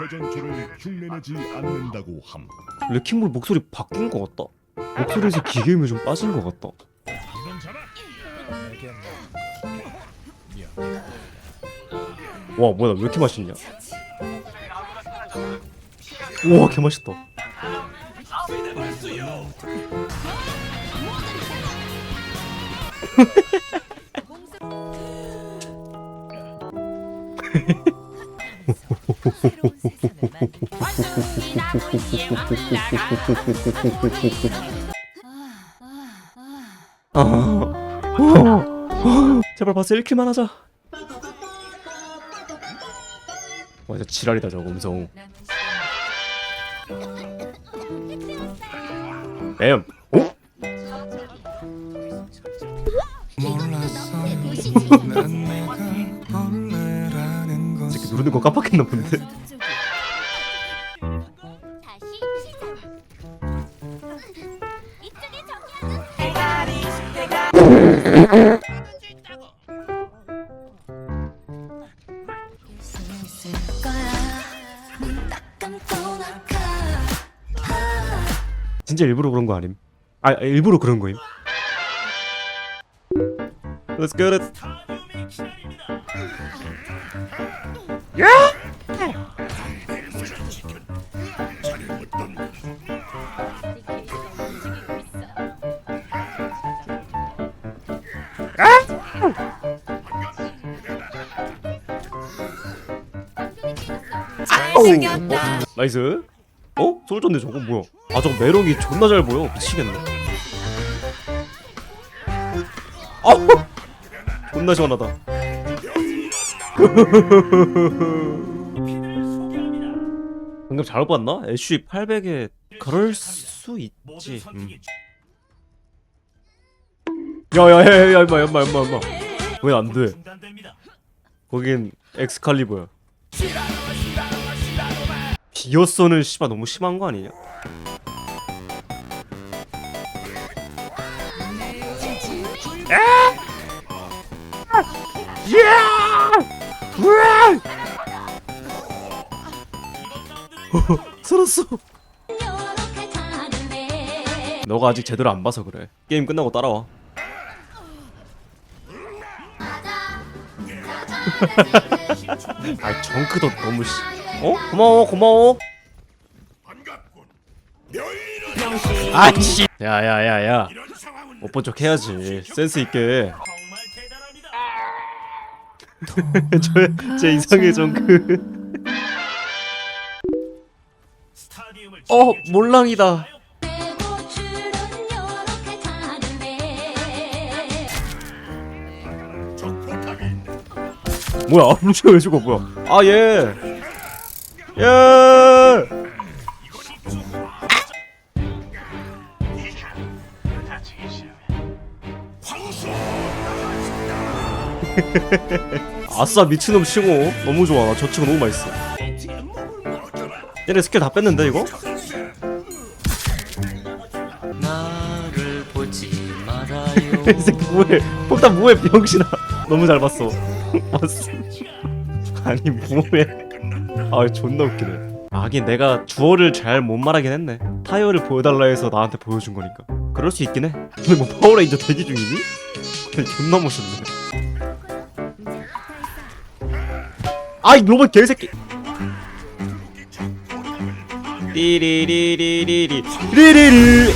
회전초를 흉내내지 않는다고 함. 레킹볼 목소리 바뀐 것 같다. 목소리에서 기계음이 좀 빠진 것 같다. 와 뭐야 왜 이렇게 맛있냐? 우와 개 맛있다. 아, 어, 제발 바스 1킬만 하자. 와 진짜 지랄이다 저거 음성. 엠. 어? 이렇게 누 르는 거 깜빡했나 본데. 진짜 일부러 그런 거 아님? 아 일부러 그런 거임. Let's get it. 어? 나이스. 어? 솔전데 저거 뭐야? 아 저거 매력이 존나 잘 보여. 미치겠네. 아우! 존나 시원하다. 방금 잘못 봤나? 애쉬 800에 그럴 수 있지. 음. 야야야야 임마 임마 임마 임마. 왜안 돼? 거긴 엑스칼리버야. 비어서는 씨발 너무 심한 거 아니냐? 살았어. 너가 아직 제대로 안 봐서 그래. 게임 끝나고 따라와. 아 정크도 너무 씨. 어? 고마워 고마워. 아이씨. 야야야야. 못 본 척 해야지. 센스 있게. 저, 제 이상의 정크. 어 몰랑이다. 뭐야 루시오 왜 죽어 뭐야 아 예. 예. 아싸 미친놈 칭호 너무 좋아. 나 저 칭호 너무 맛있어. 얘네 스킬 다 뺐는데 이거? 나를 보지 말아요. 이 새끼 뭐해? 폭탄 뭐해 병신아? 너무 잘 봤어. 봤어 아니 뭐해? 아 존나 웃기네. 아, 하긴 내가 주어를 잘 못 말하긴 했네. 타이어를 보여달라 해서 나한테 보여준 거니까. 그럴 수 있긴 해. 근데 뭐 파워레인저 대기 중이니? 존나 멋있네 아이 로봇 개새끼. 띠리리리리리. 리리리.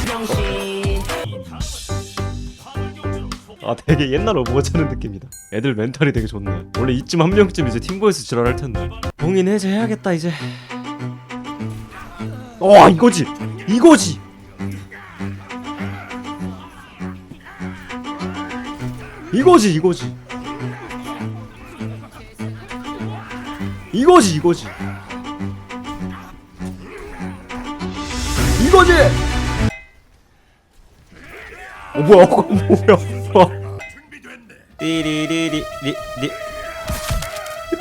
아 되게 옛날 오버워치 하는 느낌이다. 애들 멘탈이 되게 좋네. 원래 이쯤 한 명쯤 이제 팀보에서 지랄할 텐데. 봉인 해제해야겠다 이제. 와 이거지. 이거지. 이거지 이거지 이거지 이거지. 이거지! 어 뭐야 어 뭐야 띠리리리리리.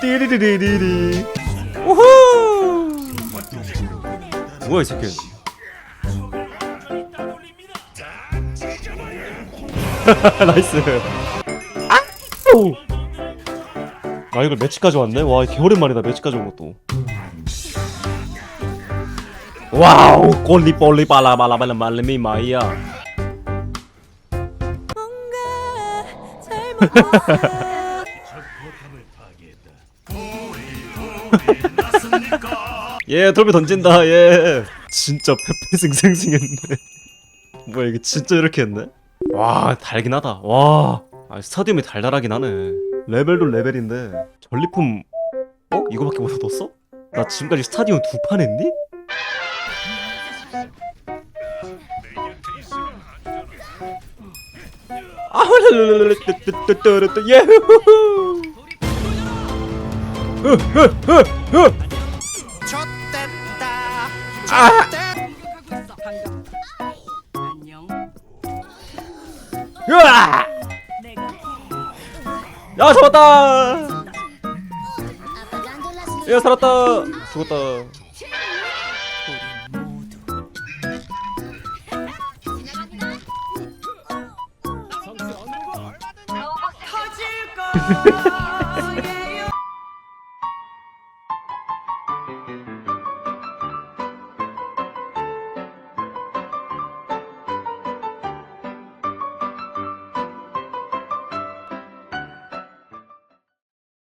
띠리리리리리. 우후! 뭐야 이 새끼. 나이스. 아우 아 이걸 매치까지 왔네? 와 개오랜만이다 매치까지 온 것도. 와우 꼴리 꼴리 발라발라발라말레미 마이야. 예 돌비 던진다 예. 진짜 페페 싱싱싱했네. 뭐야 이게 진짜 이렇게 했네? 와 달긴 하다. 와 아, 스타디움이 달달하긴 하네 레벨도 레벨인데 전리품 어? 이거밖에 못 얻었어? 나 지금까지 스타디움 두판 했니? 아, 르르르르르르르르, 예후후. 으, 으, 으, 으. 아. 으아! 야 잡았다. 야 살았다. 죽었다. 터질 어, 거야 어, 어.